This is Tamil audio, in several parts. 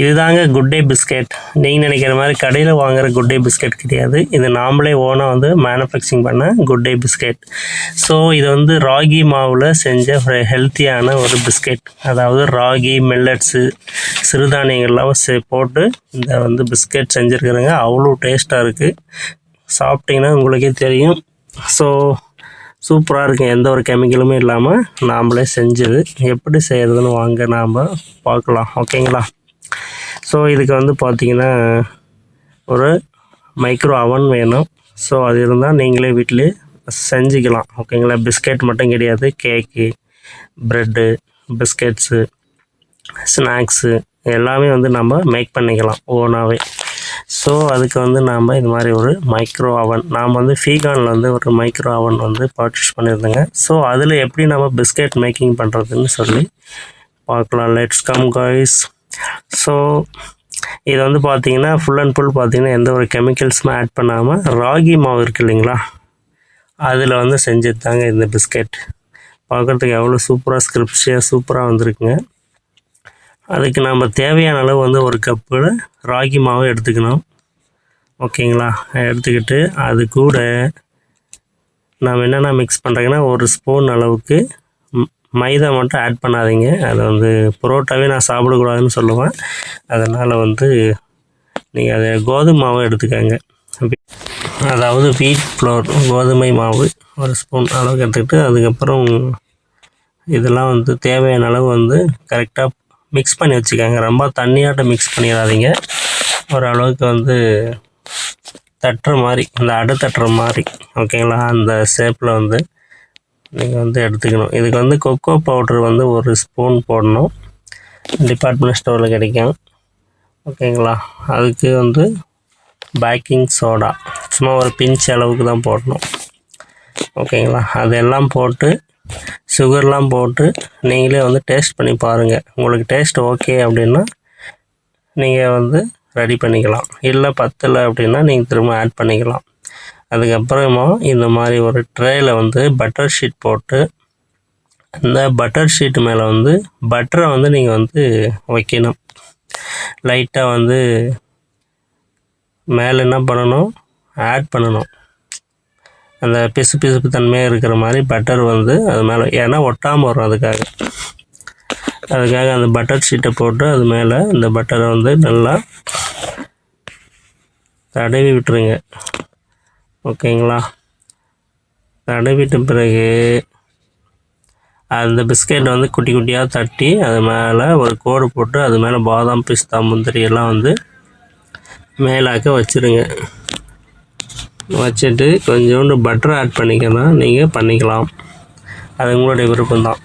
இதுதாங்க குட் டே பிஸ்கெட் நீங்கள் நினைக்கிற மாதிரி கடையில் வாங்குற குட் டே பிஸ்கெட் கிடையாது. இது நாமளே ஓனாக வந்து மேனுஃபேக்சரிங் பண்ண குட் டே பிஸ்கெட் ஸோ இது வந்து ராகி மாவில் செஞ்ச ஒரு ஹெல்த்தியான ஒரு பிஸ்கெட் அதாவது ராகி மில்லட்ஸு சிறுதானியங்கள்லாம் சே போட்டு இந்த வந்து பிஸ்கெட் செஞ்சுருக்குறேங்க. அவ்வளோ டேஸ்ட்டாக இருக்குது சாப்பிட்டிங்கன்னா உங்களுக்கே தெரியும். ஸோ சூப்பராக இருக்கும் எந்த ஒரு கெமிக்கலுமே இல்லாமல் நாம்ளே செஞ்சது. எப்படி செய்கிறதுன்னு வாங்க நாம் பார்க்கலாம். ஓகேங்களா ஸோ இதுக்கு வந்து பார்த்தீங்கன்னா ஒரு மைக்ரோ அவன் வேணும். ஸோ அது இருந்தால் நீங்களே வீட்டிலே செஞ்சுக்கலாம். ஓகேங்களா? பிஸ்கெட் மட்டும் கிடையாது. கேக்கு ப்ரெட்டு பிஸ்கெட்ஸு ஸ்நாக்ஸு எல்லாமே வந்து நம்ம மேக் பண்ணிக்கலாம் ஓனாகவே ஸோ அதுக்கு வந்து நாம் இது மாதிரி ஒரு மைக்ரோ அவன் நாம் வந்து ஃபீகானில் வந்து ஒரு மைக்ரோ அவன் வந்து பர்ச்சேஸ் பண்ணியிருந்தேங்க. ஸோ அதில் எப்படி நம்ம பிஸ்கெட் மேக்கிங் பண்ணுறதுன்னு சொல்லி பார்க்கலாம். லெட்ஸ் கம் காய்ஸ் ஸோ இது வந்து பார்த்தீங்கன்னா ஃபுல் அண்ட் ஃபுல் பார்த்தீங்கன்னா எந்த ஒரு கெமிக்கல்ஸுமே ஆட் பண்ணாமல் ராகி மாவு இருக்குது இல்லைங்களா? அதில் வந்து செஞ்சது தாங்க இந்த பிஸ்கெட் பார்க்குறதுக்கு எவ்வளோ சூப்பராக ஸ்கிரிப்ஷியாக சூப்பராக வந்திருக்குங்க. அதுக்கு நம்ம தேவையான அளவு வந்து ஒரு கப்பு ராகி மாவு எடுத்துக்கணும். ஓகேங்களா? எடுத்துக்கிட்டு அது கூட நம்ம என்னென்ன மிக்ஸ் பண்ணுறேங்கன்னா ஒரு ஸ்பூன் அளவுக்கு மைதா மட்டும் ஆட் பண்ணாதீங்க. அது வந்து புரோட்டாவே நான் சாப்பிடக்கூடாதுன்னு சொல்லுவேன். அதனால் வந்து நீங்கள் அதை கோதுமை மாவு எடுத்துக்கோங்க. அதாவது வீட் ஃப்ளோர் கோதுமை மாவு ஒரு ஸ்பூன் அளவுக்கு எடுத்துக்கிட்டு அதுக்கப்புறம் இதெல்லாம் வந்து தேவையான அளவு வந்து கரெக்டாக மிக்ஸ் பண்ணி வச்சுக்கோங்க. ரொம்ப தண்ணியாட்ட மிக்ஸ் பண்ணிடாதீங்க. ஓரளவுக்கு வந்து தட்டுற மாதிரி இந்த அடை தட்டுற மாதிரி ஓகேங்களா அந்த ஷேப்பில் வந்து நீங்கள் வந்து எடுத்துக்கணும். இதுக்கு வந்து கொக்கோ பவுட்ரு வந்து ஒரு ஸ்பூன் போடணும். டிபார்ட்மெண்ட் ஸ்டோரில் கிடைக்கும். ஓகேங்களா அதுக்கு வந்து பேக்கிங் சோடா சும்மா ஒரு பிஞ்ச் அளவுக்கு தான் போடணும். ஓகேங்களா அதெல்லாம் போட்டு சுகர்லாம் போட்டு நீங்களே வந்து டேஸ்ட் பண்ணி பாருங்கள் உங்களுக்கு டேஸ்ட் ஓகே அப்படின்னா நீங்கள் வந்து ரெடி பண்ணிக்கலாம். இல்லை பத்தலை அப்படின்னா நீங்கள் திரும்ப ஆட் பண்ணிக்கலாம். அதுக்கப்புறமா இந்த மாதிரி ஒரு ட்ரேயில் வந்து பட்டர் ஷீட் போட்டு அந்த பட்டர் ஷீட் மேலே வந்து பட்டரை வந்து நீங்கள் வந்து வைக்கணும். லைட்டாக வந்து மேலே என்ன பண்ணணும்? ஆட் பண்ணணும். அந்த பிசு பிசுப்பு தன்மையாக இருக்கிற மாதிரி பட்டர் வந்து அது மேலே ஏன்னா ஒட்டாமல் வரும் அதுக்காக. அதுக்காக அந்த பட்டர் ஷீட்டை போட்டு அது மேலே இந்த பட்டரை வந்து நல்லா தடவி விட்டுருங்க. ஓகேங்களா? தடவிட்ட பிறகு அந்த பிஸ்கெட் வந்து குட்டி குட்டியாக தட்டி அது மேலே ஒரு கோடு போட்டு அது மேலே பாதாம் பிஸ்தா முந்திரி எல்லாம் வந்து மேலாக்க வச்சுருங்க. வச்சுட்டு கொஞ்சோண்டு பட்டர் ஆட் பண்ணிக்கலாம் நீங்கள் பண்ணிக்கலாம். அது உங்களுடைய விருப்பம்தான்.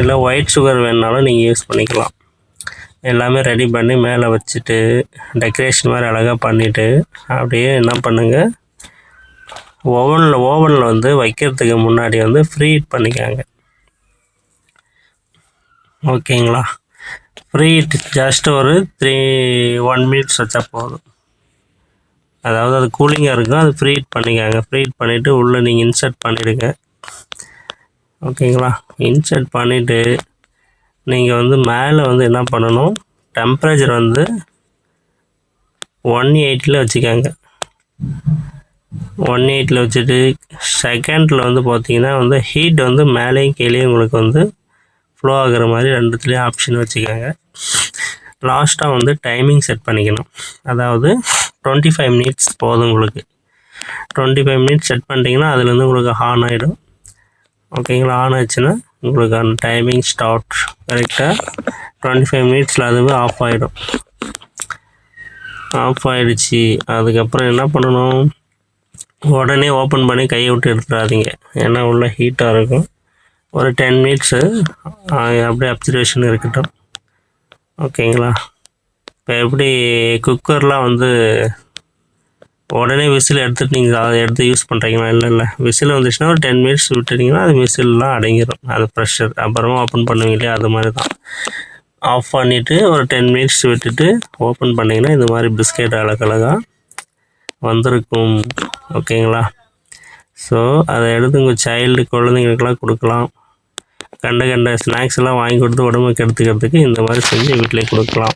இல்லை ஒயிட் சுகர் வேணுனாலும் நீங்கள் யூஸ் பண்ணிக்கலாம். எல்லாமே ரெடி பண்ணி மேலே வச்சுட்டு டெக்கரேஷன் மாதிரி அழகாக பண்ணிவிட்டு அப்படியே என்ன பண்ணுங்கள் ஓவனில் ஓவனில் வந்து வைக்கிறதுக்கு முன்னாடி வந்து ஃப்ரீ ஹீட் பண்ணிக்கோங்க. ஓகேங்களா? ஃப்ரீ ஹீட் ஜஸ்ட் ஒரு த்ரீ ஒன் மினிட்ஸ் வச்சா போதும். அதாவது அது கூலிங்காக இருக்கும் அது ஃப்ரீ ஹீட் பண்ணிக்கோங்க. ஃப்ரீ ஹீட் பண்ணிவிட்டு உள்ளே நீங்கள் இன்சர்ட் பண்ணிவிடுங்க ஓகேங்களா? இன்சர்ட் பண்ணிவிட்டு நீங்கள் வந்து மேலே வந்து என்ன பண்ணணும்? டெம்பரேச்சர் வந்து ஒன் எயிட்டில் வச்சுக்கோங்க. ஒன் எயிட்டில் வச்சுட்டு செகண்டில் வந்து பார்த்தீங்கன்னா வந்து ஹீட் வந்து மேலேயும் கீழேயும் உங்களுக்கு வந்து ஃப்ளோ ஆகுற மாதிரி ரெண்டுத்துலேயும் ஆப்ஷன் வச்சுக்கோங்க. லாஸ்ட்டாக வந்து டைமிங் செட் பண்ணிக்கணும். அதாவது டுவெண்ட்டி ஃபைவ் மினிட்ஸ் போதும் உங்களுக்கு. டுவெண்ட்டி ஃபைவ் மினிட்ஸ் செட் பண்ணிட்டீங்கன்னா அதுலேருந்து உங்களுக்கு ஆன் ஆகிடும் ஓகேங்களா ஆன் ஆச்சுன்னா உங்களுக்கு அந்த டைமிங் ஸ்டார்ட் கரெக்டாக டுவெண்ட்டி ஃபைவ் மினிட்ஸில் அதுவே ஆஃப் ஆகிடும் ஆஃப் ஆகிடுச்சி அதுக்கப்புறம் என்ன பண்ணணும்? உடனே ஓப்பன் பண்ணி கையை விட்டு எடுத்துடாதீங்க. ஏன்னா உள்ள ஹீட்டாக இருக்கும். ஒரு டென் மினிட்ஸு அப்படியே அப்சர்வேஷன் இருக்கட்டும். ஓகேங்களா இப்போ எப்படி குக்கர்லாம் வந்து உடனே விசில் எடுத்துட்டு நீங்கள் அதை எடுத்து யூஸ் பண்ணுறீங்களா இல்லை இல்லை. விசில் வந்துச்சுன்னா ஒரு டென் மினிட்ஸ் விட்டுட்டிங்கன்னா அது விசில்லாம் அடங்கிடும் அது ப்ரெஷர் அப்புறமா ஓப்பன் பண்ணுவீங்க இல்லையா? அது மாதிரி தான் ஆஃப் பண்ணிவிட்டு ஒரு டென் மினிட்ஸ் விட்டுட்டு ஓப்பன் பண்ணிங்கன்னா இந்த மாதிரி பிஸ்கெட் அழகழகாக வந்திருக்கும். ஓகேங்களா ஸோ அதை எடுத்து உங்கள் சைல்டு குழந்தைங்களுக்கெல்லாம் கொடுக்கலாம். கண்ட கண்ட ஸ்நாக்ஸ் எல்லாம் வாங்கி கொடுத்து உடம்பு கெடுத்துக்கிறதுக்கு இந்த மாதிரி செஞ்சு வீட்டிலே கொடுக்கலாம்.